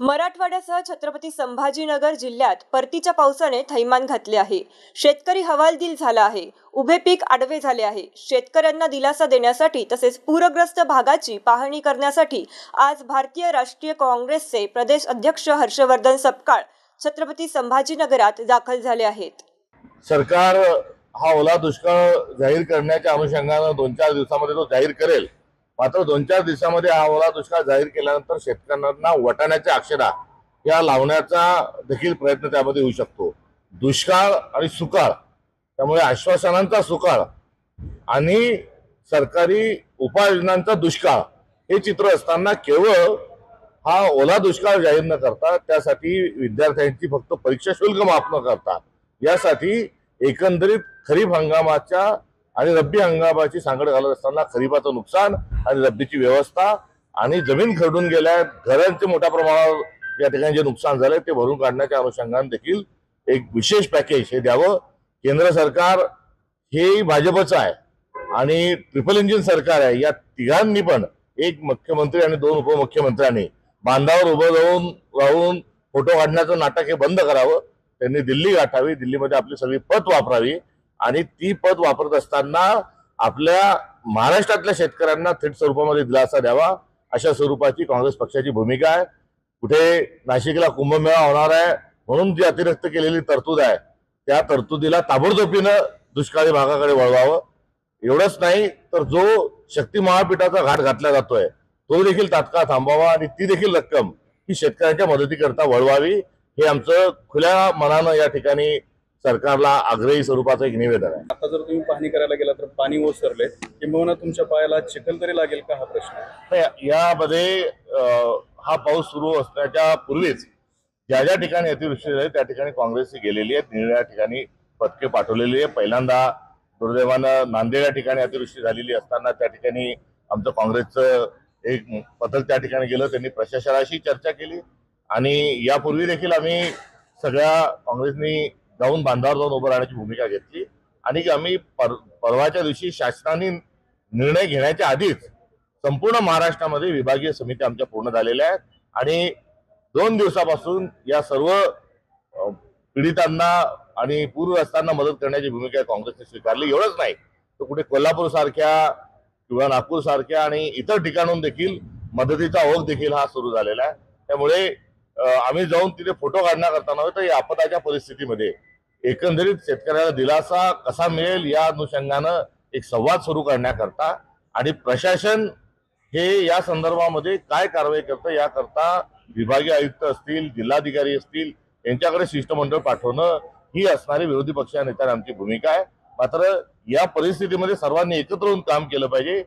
मराठवाड्यासह छत्रपती संभाजीनगर जिल्ह्यात परतीच्या पावसाने थैमान घातले आहे. शेतकरी हवालदिल झाला आहे. उभे पीक आडवे झाले आहे. शेतकऱ्यांना दिलासा देण्यासाठी तसेच पूरग्रस्त भागाची पाहणी करण्यासाठी आज भारतीय राष्ट्रीय काँग्रेसचे प्रदेश अध्यक्ष हर्षवर्धन सपकाळ छत्रपती संभाजीनगरात दाखल झाले आहेत. सरकार हा ओला दुष्काळ जाहीर करण्याच्या अनुषंगानं दोन चार दिवसामध्ये तो जाहीर करेल. मात्र दोन चार दिवसामध्ये हा ओला दुष्काळ जाहीर केल्यानंतर शेतकऱ्यांना वटाण्याच्या अक्षरा या लावण्याचा देखील प्रयत्न त्यामध्ये होऊ शकतो. दुष्काळ आणि सुकाळ त्यामुळे आश्वासनांचा सुकाळ आणि सरकारी उपाययोजनांचा दुष्काळ हे चित्र असताना केवळ हा ओला दुष्काळ जाहीर न करता त्यासाठी विद्यार्थ्यांची फक्त परीक्षा शुल्क माफ न करता यासाठी एकंदरीत खरीप हंगामाच्या आणि रब्बी हंगामाची सांगड घालत असताना खरीपाचं नुकसान आणि रब्बीची व्यवस्था आणि जमीन खरडून गेल्या घरांचे मोठ्या प्रमाणावर या ठिकाणी जे नुकसान झालंय ते भरून काढण्याच्या अनुषंगाने देखील एक विशेष पॅकेज हे द्यावं. केंद्र सरकार हे भाजपचं आहे आणि ट्रिपल इंजिन सरकार आहे. या तिघांनी पण एक मुख्यमंत्री आणि दोन उपमुख्यमंत्र्यांनी बांधावर उभं राहून राहून फोटो काढण्याचं नाटक हे बंद करावं. त्यांनी दिल्ली गाठावी. दिल्लीमध्ये आपली सगळी पत वापरावी. आणि ती पद वापरत असताना आपल्या महाराष्ट्रातल्या शेतकऱ्यांना थेट स्वरूपामध्ये दिलासा द्यावा अशा स्वरूपाची काँग्रेस पक्षाची भूमिका आहे. कुठे नाशिकला कुंभमेळा होणार आहे म्हणून जी अतिरिक्त केलेली तरतूद आहे त्या तरतुदीला ताबडतोबीनं दुष्काळी भागाकडे वळवावं. एवढंच नाही तर जो शक्ती महापीठाचा घाट घातला जातोय तो देखील तात्काळ थांबावा आणि ती देखील रक्कम ही शेतकऱ्यांच्या मदतीकरता वळवावी. हे आमचं खुल्या मनानं या ठिकाणी सरकारला आग्रही स्वरूपाचं एक निवेदन आहे. आता जर तुम्ही पाहणी करायला गेला तर पाणी ओसरले. किंबहुना तुमच्या पायाला चिखल तरी लागेल का हा प्रश्न? यामध्ये हा पाऊस सुरू असण्याच्या पूर्वीच ज्या ज्या ठिकाणी अतिवृष्टी झाली त्या ठिकाणी काँग्रेस गेलेली आहे निरनिळ्या ठिकाणी पथके पाठवलेली आहे. पहिल्यांदा दुर्दैवानं नांदेड या ठिकाणी अतिवृष्टी झालेली असताना त्या ठिकाणी आमचं काँग्रेसचं एक पथक त्या ठिकाणी गेलं. त्यांनी प्रशासनाशी चर्चा केली आणि यापूर्वी देखील आम्ही सगळ्या काँग्रेसनी जाऊन बांधावर जाऊन उभं राहण्याची भूमिका घेतली. आणि आम्ही पर परवाच्या दिवशी शासनाने निर्णय घेण्याच्या आधीच संपूर्ण महाराष्ट्रामध्ये विभागीय समिती आमच्या पूर्ण झालेल्या आहेत. आणि दोन दिवसापासून या सर्व पीडितांना आणि पूरग्रस्तांना मदत करण्याची भूमिका काँग्रेसने स्वीकारली. एवढंच नाही तर कुठे कोल्हापूर सारख्या किंवा नागपूर सारख्या आणि इतर ठिकाणून देखील मदतीचा ओघ देखील हा सुरू झालेला आहे. त्यामुळे आम्ही जाऊन तिथे फोटो काढण्याकरता नव्हे तर या आपदाच्या परिस्थितीमध्ये एकंदरीत शेतकऱ्याला दिलासा कसा मिळेल या अनुषंगानं एक संवाद सुरू करण्याकरता आणि प्रशासन हे या संदर्भामध्ये काय कारवाई करतं याकरता विभागीय आयुक्त असतील जिल्हाधिकारी असतील यांच्याकडे शिष्टमंडळ पाठवणं ही असणारी विरोधी पक्ष नेत्यांनी आमची भूमिका आहे. मात्र या परिस्थितीमध्ये सर्वांनी एकत्र होऊन काम केलं पाहिजे.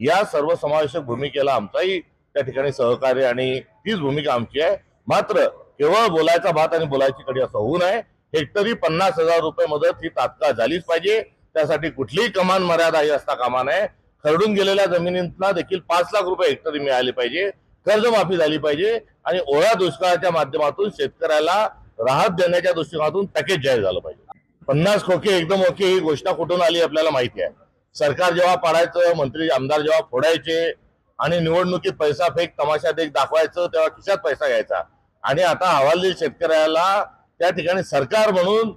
या सर्व समावेशक भूमिकेला आमचाही त्या ठिकाणी सहकार्य आणि तीच भूमिका आमची आहे. मात्र केवळ बोलायचा भात आणि बोलायची कडी असं होऊ नये. हेक्टरी पन्नास हजार रुपये मदत ही तात्काळ झालीच पाहिजे. त्यासाठी कुठलीही कमान मर्यादा ही असता कामा नये. खरडून गेलेल्या जमिनींना देखील पाच लाख रुपये हेक्टरी मिळाले पाहिजे. कर्जमाफी झाली पाहिजे. आणि ओळ्या दुष्काळाच्या माध्यमातून शेतकऱ्याला राहत देण्याच्या दृष्टिकोनातून पॅकेज जाहीर झालं पाहिजे. पन्नास खोके एकदम ओके ही घोषणा कुठून आली आपल्याला माहिती आहे. सरकार जेव्हा पाडायचं मंत्री आमदार जेव्हा फोडायचे आणि निवडणुकीत पैसा फेक तमाशा देख दाखवायचं तेव्हा खिशात पैसा घ्यायचा. आणि आता हवालदिल शेतकऱ्याला त्या ठिकाणी सरकार म्हणून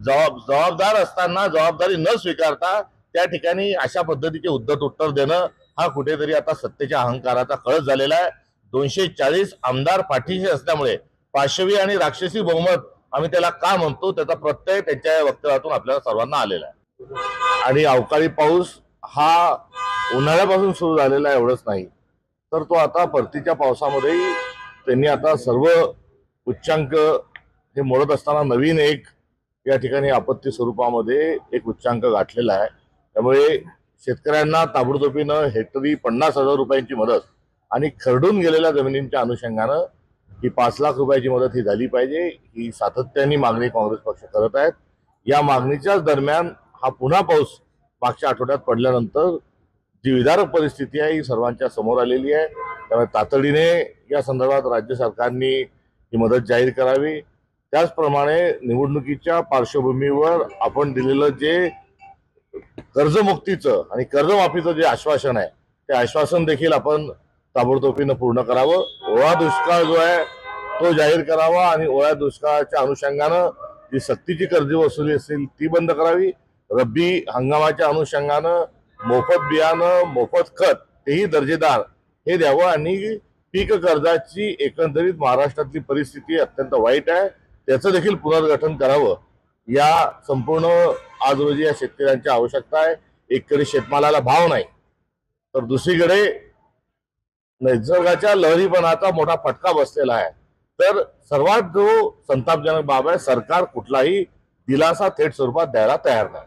जबाब जबाबदार असताना जबाबदारी न स्वीकारता त्या ठिकाणी अशा पद्धतीचे उद्धट उत्तर देणं हा कुठेतरी आता सत्तेच्या अहंकाराचा कळस झालेला आहे. दोनशे चाळीस आमदार पाठीशी असल्यामुळे पाशवी आणि राक्षसी बहुमत आम्ही त्याला का म्हणतो? त्याचा प्रत्यय त्यांच्या या वक्तव्यातून आपल्याला सर्वांना आलेला आहे. आणि अवकाळी पाऊस हा उन्हाळ्यापासून सुरू झालेला आहे एवढंच नाही. तर तो आता परतीच्या पावसामध्येही त्यांनी आता सर्व उच्चांक हे मोडत असताना नवीन एक या ठिकाणी आपत्ती स्वरूपामध्ये एक उच्चांक गाठलेला आहे. त्यामुळे शेतकऱ्यांना ताबडतोबीनं हेक्टरी पन्नास हजार रुपयांची मदत आणि खरडून गेलेल्या जमिनींच्या अनुषंगानं ही पाच लाख रुपयाची मदत ही झाली पाहिजे ही सातत्याने मागणी काँग्रेस पक्ष करत आहेत. या मागणीच्याच दरम्यान हा पुन्हा पाऊस मागच्या आठवड्यात पडल्यानंतर जी विदारक परिस्थिती आहे ही सर्वांच्या समोर आलेली आहे. त्यामुळे तातडीने या संदर्भात राज्य सरकारने ही मदत जाहीर करावी. त्याचप्रमाणे निवडणुकीच्या पार्श्वभूमीवर आपण दिलेलं जे कर्जमुक्तीचं आणि कर्जमाफीचं जे आश्वासन आहे ते आश्वासन देखील आपण ताबडतोबीनं पूर्ण करावं. ओळा दुष्काळ जो आहे तो जाहीर करावा आणि ओळ्या दुष्काळाच्या अनुषंगानं जी सक्तीची कर्ज वसुली असेल ती बंद करावी. रब्बी हंगामाच्या अनुषंगानं मोफत बियाणं मोफत खत तेही दर्जेदार. हे द्यावं आणि पीक कर्जाची एकंदरीत महाराष्ट्रातली परिस्थिती अत्यंत वाईट आहे. त्याचं देखील पुनर्गठन करावं. या संपूर्ण आज रोजी या शेतकऱ्यांची आवश्यकता आहे. एककडे शेतमालाला भाव नाही. तर दुसरीकडे निसर्गाच्या लहरीपणाचा मोठा फटका बसलेला आहे. तर सर्वात जो संतापजनक बाब आहे सरकार कुठलाही दिलासा थेट स्वरूपात द्यायला तयार नाही.